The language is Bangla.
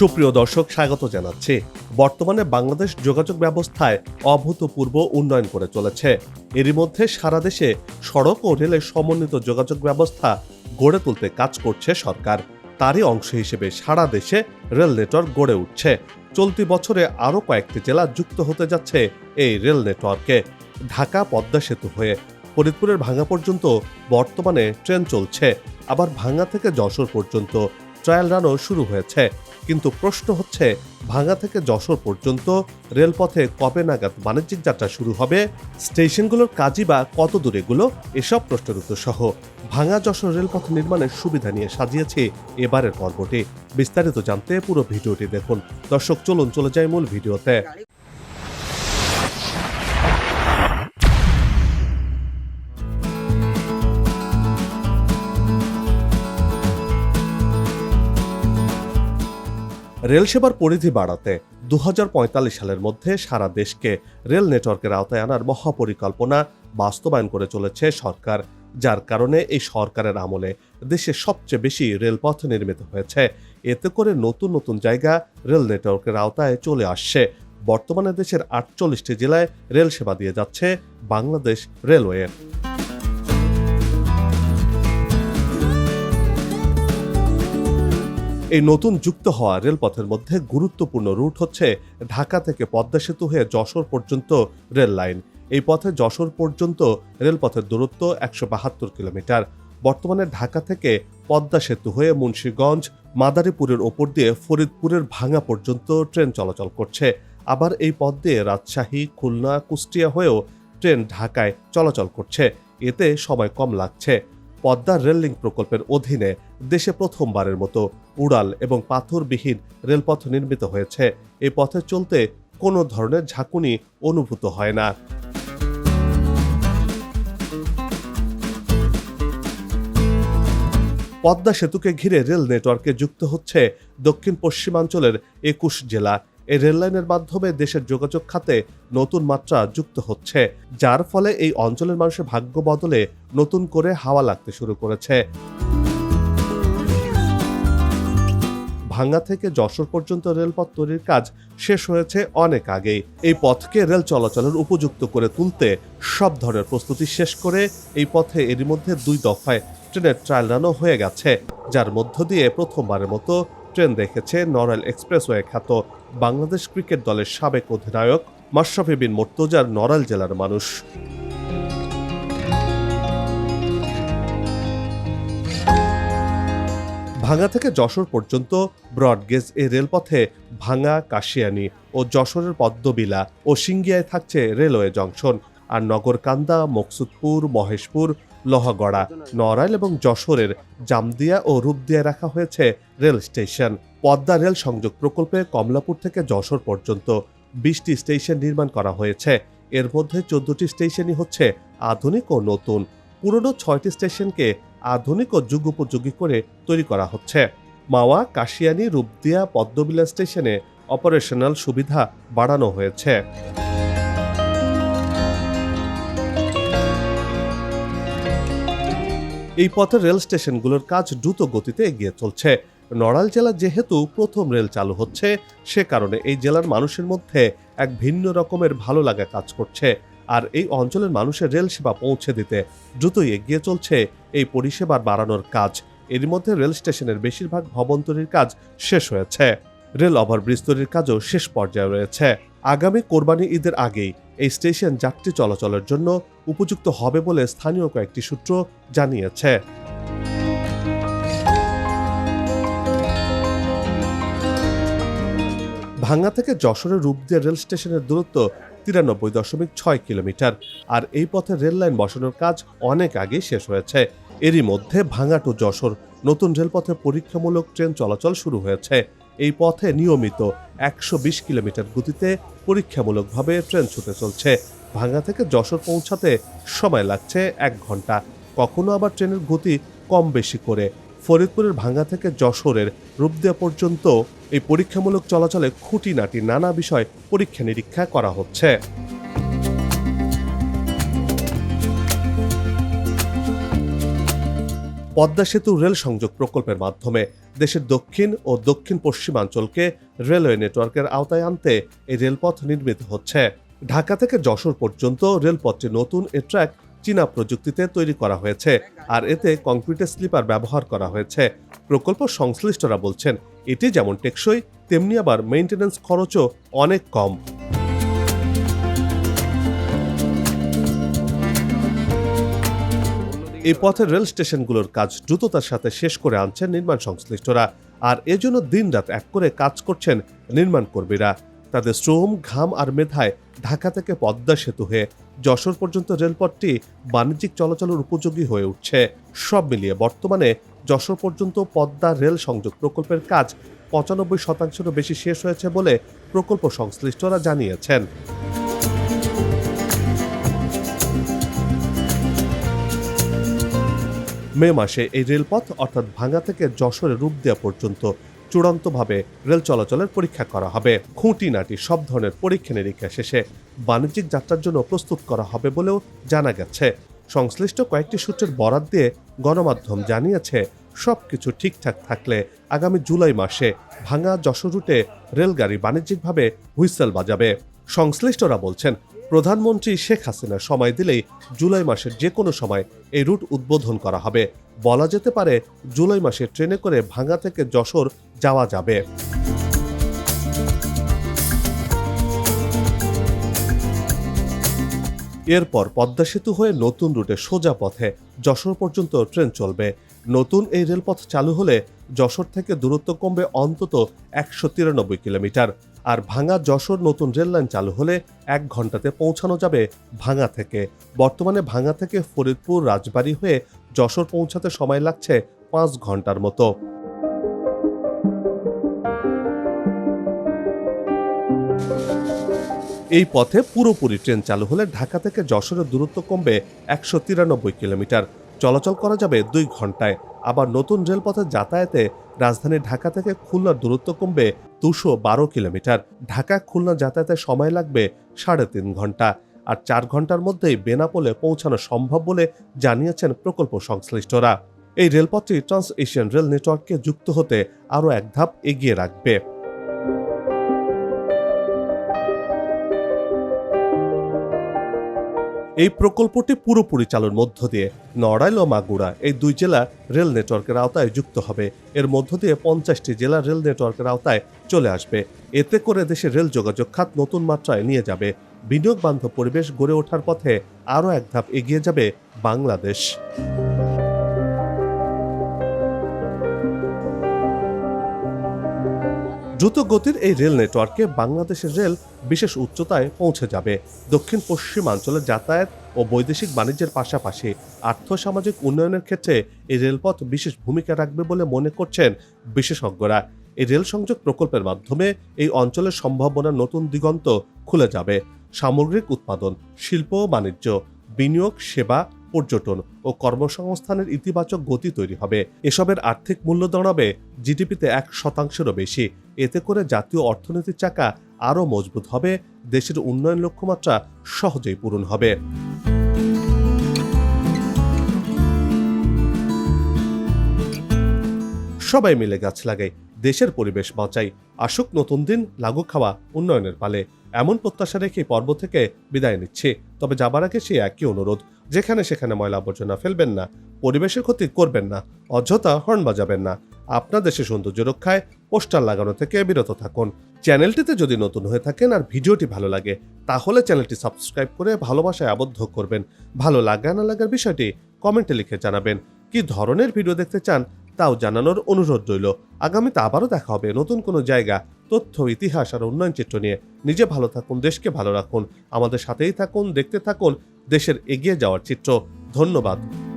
সুপ্রিয় দর্শক, স্বাগত জানাচ্ছি। বর্তমানে বাংলাদেশ যোগাযোগ ব্যবস্থায় অভূতপূর্ব উন্নয়ন করে চলেছে। এরই মধ্যে সারা দেশে সড়ক ও রেলের সমন্বিত যোগাযোগ ব্যবস্থা গড়ে তুলতে কাজ করছে সরকার। তারই অংশ হিসেবে সারা দেশে রেল নেটওয়ার্ক গড়ে উঠছে। চলতি বছরে আরও কয়েকটি জেলা যুক্ত হতে যাচ্ছে এই রেল নেটওয়ার্কে। ঢাকা, পদ্মা সেতু হয়ে ফরিদপুরের ভাঙা পর্যন্ত বর্তমানে ট্রেন চলছে। আবার ভাঙা থেকে যশোর পর্যন্ত ট্রায়াল রানও শুরু হয়েছে। কিন্তু প্রশ্ন হচ্ছে ভাঙা থেকে যশোর পর্যন্ত রেলপথে কবে নাগাদ বাণিজ্যিক যাত্রা শুরু হবে, স্টেশনগুলোর কাজই বা কত দূরে এগুলো, এসব প্রশ্নের উত্তর সহ ভাঙা যশোর রেলপথ নির্মাণের সুবিধা নিয়ে সাজিয়েছে এবারের পর্বটি। বিস্তারিত জানতে পুরো ভিডিওটি দেখুন। দর্শক, চলুন, চলে যায় মূল ভিডিওতে। রেল সেবার পরিধি বাড়াতে দু হাজার পঁয়তাল্লিশ সালের মধ্যে সারা দেশকে রেল নেটওয়ার্কের আওতায় আনার মহাপরিকল্পনা বাস্তবায়ন করে চলেছে সরকার, যার কারণে এই সরকারের আমলে দেশে সবচেয়ে বেশি রেলপথ নির্মিত হয়েছে। এতে করে নতুন নতুন জায়গা রেল নেটওয়ার্কের আওতায় চলে আসছে। বর্তমানে দেশের আটচল্লিশটি জেলায় রেল সেবা দিয়ে যাচ্ছে বাংলাদেশ রেলওয়ে। এই নতুন যুক্ত হওয়া রেলপথের মধ্যে গুরুত্বপূর্ণ রুট হচ্ছে ঢাকা থেকে পদ্মা সেতু হয়ে যশোর পর্যন্ত রেল লাইন। এই পথে যশোর পর্যন্ত রেলপথের দূরত্ব একশো বাহাত্তর কিলোমিটার। বর্তমানে ঢাকা থেকে পদ্মা সেতু হয়ে মুন্সীগঞ্জ, মাদারীপুরের ওপর দিয়ে ফরিদপুরের ভাঙা পর্যন্ত ট্রেন চলাচল করছে। আবার এই পথ দিয়ে রাজশাহী, খুলনা, কুষ্টিয়া হয়েও ট্রেন ঢাকায় চলাচল করছে। এতে সময় কম লাগছে। পদ্মা রেল লিঙ্ক প্রকল্পের অধীনে দেশে প্রথমবারের মতো উড়াল এবং পাথরবিহীন রেলপথ নির্মিত হয়েছে। এই পথে চলতে কোনো ধরনের ঝাঁকুনি অনুভূত হয় না। পদ্মা সেতুকে ঘিরে রেল নেটওয়ার্কে যুক্ত হচ্ছে দক্ষিণ পশ্চিমাঞ্চলের একুশ জেলা। এই রেললাইনের মাধ্যমে দেশের যোগাযোগ খাতে নতুন মাত্রা যুক্ত হচ্ছে, যার ফলে এই অঞ্চলের মানুষের ভাগ্য বদলে নতুন করে হাওয়া লাগতে শুরু করেছে। ভাঙ্গা থেকে যশোর পর্যন্ত রেলপথ তৈরির কাজ শেষ হয়েছে অনেক আগেই। এই পথকে রেল চলাচলের উপযুক্ত করে তুলতে সব ধরনের প্রস্তুতি শেষ করে এই পথে এরই মধ্যে দুই দফায় ট্রেনের ট্রায়াল রানও হয়ে গেছে, যার মধ্য দিয়ে প্রথমবারের মতো ট্রেন দেখেছে নড়াইল এক্সপ্রেসওয়ে খ্যাত বাংলাদেশ ক্রিকেট দলের সাবেক অধিনায়ক মাশরাফি বিন মোর্তজার নড়াল জেলার মানুষ। ভাঙা থেকে যশোর পর্যন্ত ব্রডগেজ এই রেলপথে ভাঙা কাশিয়ানি ও যশোরের পদ্মবিলা ও সিঙ্গিয়ায় থাকছে রেলওয়ে জংশন আর নগরকান্দা মকসুদপুর, মহেশপুর, লোহাগড়া, নড়াইল এবং যশোরের জামদিয়া ও রূপদিয়ায় রাখা হয়েছে রেল স্টেশন। পদ্মা রেল সংযোগ প্রকল্পে কমলাপুর থেকে যশোর পর্যন্ত বিশটি স্টেশন নির্মাণ করা হয়েছে। এর মধ্যে চোদ্দটি স্টেশনই হচ্ছে আধুনিক ও নতুন। পুরনো ছয়টি স্টেশনকে আধুনিক ও যুগোপযোগী করে তৈরি করা হচ্ছে। মাওয়া, কাশিয়ানি, রূপদিয়া, পদ্মবিলা স্টেশনে অপারেশনাল সুবিধা বাড়ানো হয়েছে। এই পথে রেল স্টেশনগুলোর কাজ দ্রুত গতিতে এগিয়ে চলছে। নড়াইল জেলা যেহেতু প্রথম রেল চালু হচ্ছে, সে কারণে এই জেলার মানুষের মধ্যে এক ভিন্ন রকমের ভালো লাগা কাজ করছে। আর এই অঞ্চলের মানুষের রেল সেবা পৌঁছে দিতে দ্রুতই এগিয়ে চলছে এই পরিষেবার বাড়ানোর কাজ। এর মধ্যে রেল স্টেশনের বেশিরভাগ ভবন তৈরির কাজ শেষ হয়েছে। রেল ওভারব্রিজ তৈরির কাজও শেষ পর্যায়ে রয়েছে। আগামী কোরবানি ঈদের আগেই এই স্টেশন যাত্রী চলাচলের জন্য উপযুক্ত হবে বলে স্থানীয় কয়েকটি সূত্র জানিয়েছে। ভাঙ্গা থেকে যশোরের রূপদিয়া রেল স্টেশনের দূরত্ব তিরানব্বই দশমিক ছয় কিলোমিটার। আর এই পথে রেল লাইন বসানোর কাজ অনেক আগে শেষ হয়েছে। এরই মধ্যে ভাঙ্গা টু যশোর নতুন রেলপথে পরীক্ষামূলক ট্রেন চলাচল শুরু হয়েছে। এই পথে নিয়মিত একশো বিশ কিলোমিটার গতিতে পরীক্ষামূলকভাবে ট্রেন ছুটে চলছে। ভাঙ্গা থেকে যশোর পৌঁছাতে সময় লাগছে এক ঘণ্টা। কখনো আবার ট্রেনের গতি কম বেশি করে ফরিদপুরের ভাঙ্গা থেকে যশোরের রূপদিয়া পর্যন্ত এই পরীক্ষামূলক চলাচলে খুঁটিনাটি নানা বিষয় পরীক্ষা নিরীক্ষা করা হচ্ছে। পদ্মা সেতু রেল সংযোগ প্রকল্পের মাধ্যমে দেশের দক্ষিণ ও দক্ষিণ পশ্চিমাঞ্চলকে রেলওয়ে নেটওয়ার্কের আওতায় আনতে এই রেলপথ নির্মিত হচ্ছে। ঢাকা থেকে যশোর পর্যন্ত রেলপথটি নতুন এ ট্র্যাক চীনা প্রযুক্তিতে তৈরি করা হয়েছে আর এতে কংক্রিটের স্লিপার ব্যবহার করা হয়েছে। প্রকল্প সংশ্লিষ্টরা বলছেন, এটি যেমন টেকসই, তেমনি আবার মেইনটেনেন্স খরচও অনেক কম। এই পথের রেল স্টেশনগুলোর কাজ দ্রুততার সাথে শেষ করে আনছেন নির্মাণ সংশ্লিষ্টরা। আর এজন্য দিনরাত এক করে কাজ করছেন নির্মাণ কর্মীরা। তাদের শ্রম, ঘাম আর মেধায় ঢাকা থেকে পদ্মা সেতু হয়ে যশোর পর্যন্ত রেলপথটি বাণিজ্যিক চলাচলের উপযোগী হয়ে উঠছে। সব মিলিয়ে বর্তমানে যশোর পর্যন্ত পদ্মা রেল সংযোগ প্রকল্পের কাজ পঁচানব্বই শতাংশেরও বেশি শেষ হয়েছে বলে প্রকল্প সংশ্লিষ্টরা জানিয়েছেন। মে মাসে এই রেলপথ অর্থাৎ ভাঙ্গা থেকে যশোরে রূপ দেওয়া পর্যন্ত চূড়ান্তভাবে রেল চলাচলের পরীক্ষা করা হবে। খুঁটিনাটি সব ধরনের পরীক্ষা নিরীক্ষা শেষে বাণিজ্যিক যাত্রার জন্য প্রস্তুত করা হবে বলেও জানা গেছে। সংশ্লিষ্ট কয়েকটি সূত্রের বরাত দিয়ে গণমাধ্যম জানিয়েছে সব কিছু ঠিকঠাক থাকলে আগামী জুলাই মাসে ভাঙা যশোর রুটে রেলগাড়ি বাণিজ্যিকভাবে হুইসেল বাজাবে। সংশ্লিষ্টরা বলছেন, প্রধানমন্ত্রী শেখ হাসিনা সময় দিলেই জুলাই মাসের যে কোনো সময় এই রুট উদ্বোধন করা হবে। বলা যেতে পারে, জুলাই মাসে ট্রেনে করে ভাঙ্গা থেকে যশোর যাওয়া যাবে। এরপর পদ্মা সেতু হয়ে নতুন রুটে সোজা পথে যশোর পর্যন্ত ট্রেন চলবে। নতুন এই রেলপথ চালু হলে যশোর থেকে দূরত্ব কমবে অন্তত একশো তিরানব্বই কিলোমিটার। আর ভাঙা যশোর নতুন রেল লাইন চালু হলে এক ঘন্টাতে পৌঁছানো যাবে ভাঙা থেকে। বর্তমানে ভাঙা থেকে ফরিদপুর, রাজবাড়ী হয়ে যশোর পৌঁছাতে সময় লাগছে পাঁচ ঘণ্টার মতো। এই পথে পুরোপুরি ট্রেন চালু হলে ঢাকা থেকে যশোরের দূরত্ব কমবে একশো তিরানব্বই কিলোমিটার। চলাচল করা যাবে দুই ঘন্টায় আবার নতুন রেলপথে যাতায়াতে রাজধানী ঢাকা থেকে খুলনার দূরত্ব কমবে দুশো বারো কিলোমিটার। ঢাকা খুলনা যাতায়াতে সময় লাগবে সাড়ে তিন ঘণ্টা আর চার ঘণ্টার মধ্যেই বেনাপোলে পৌঁছানো সম্ভব বলে জানিয়েছেন প্রকল্প সংশ্লিষ্টরা। এই রেলপথটি ট্রান্স এশিয়ান রেল নেটওয়ার্ককে যুক্ত হতে আরও এক ধাপ এগিয়ে রাখবে। এই প্রকল্পটি পুরোপুরি চালুর মধ্য দিয়ে নড়াইল ও মাগুড়া এই দুই জেলা রেল নেটওয়ার্কের আওতায় যুক্ত হবে। এর মধ্য দিয়ে পঞ্চাশটি জেলা রেল নেটওয়ার্কের আওতায় চলে আসবে। এতে করে দেশে রেল যোগাযোগ খাত নতুন মাত্রায় নিয়ে যাবে। বিনিয়োগ বান্ধব পরিবেশ গড়ে ওঠার পথে আরও এক ধাপ এগিয়ে যাবে বাংলাদেশ। দ্রুত গতির এই রেল নেটওয়ার্কে বাংলাদেশের রেল বিশেষ উচ্চতায় পৌঁছে যাবে। দক্ষিণ পশ্চিমাঞ্চলে যাতায়াত ও বৈদেশিক বাণিজ্যের পাশাপাশি আর্থসামাজিক উন্নয়নের ক্ষেত্রে এই রেলপথ বিশেষ ভূমিকা রাখবে বলে মনে করছেন বিশেষজ্ঞরা। এই রেল সংযোগ প্রকল্পের মাধ্যমে এই অঞ্চলের সম্ভাবনার নতুন দিগন্ত খুলে যাবে। সামগ্রিক উৎপাদন, শিল্প ও বাণিজ্য, বিনিয়োগ, সেবা পর্যটন ও কর্মসংস্থানের ইতিবাচক গতি তৈরি হবে। এসবের আর্থিক মূল্য দাঁড়াবে জিডিপিতে এক শতাংশেরও বেশি। এতে করে জাতীয় অর্থনীতির চাকা আরও মজবুত হবে, দেশের উন্নয়ন লক্ষ্যমাত্রা সহজেই পূরণ হবে। সবাই মিলে গাছ লাগাই। দেশের পরিবেশ বাঁচাই। আসুক নতুন দিন লাগু খাওয়া উন্নয়নের পালে। এমন প্রত্যাশা রেখে পর্ব থেকে বিদায় নিচ্ছে। তবে যাবার আগে সে একই অনুরোধ, যেখানে সেখানে ময়লা আবর্জনা ফেলবেন না, পরিবেশের ক্ষতি করবেন না, অযথা হর্ন বাজাবেন না। আপনার দেশের সৌন্দর্য রক্ষায় পোস্টার লাগানো থেকে বিরত থাকুন। চ্যানেলটিতে যদি নতুন হয়ে থাকেন আর ভিডিওটি ভালো লাগে, তাহলে চ্যানেলটি সাবস্ক্রাইব করে ভালোবাসায় আবদ্ধ করবেন। ভালো লাগা না লাগার বিষয়টি কমেন্টে লিখে জানাবেন। কি ধরনের ভিডিও দেখতে চান তাও জানানোর অনুরোধ রইল। আগামীতে আবারও দেখা হবে নতুন কোনো জায়গা, তথ্য, ইতিহাস আর উন্নয়ন চিত্র নিয়ে। নিজে ভালো থাকুন, দেশকে ভালো রাখুন। আমাদের সাথেই থাকুন, দেখতে থাকুন, দেশের এগিয়ে যাওয়ার চিত্র। ধন্যবাদ।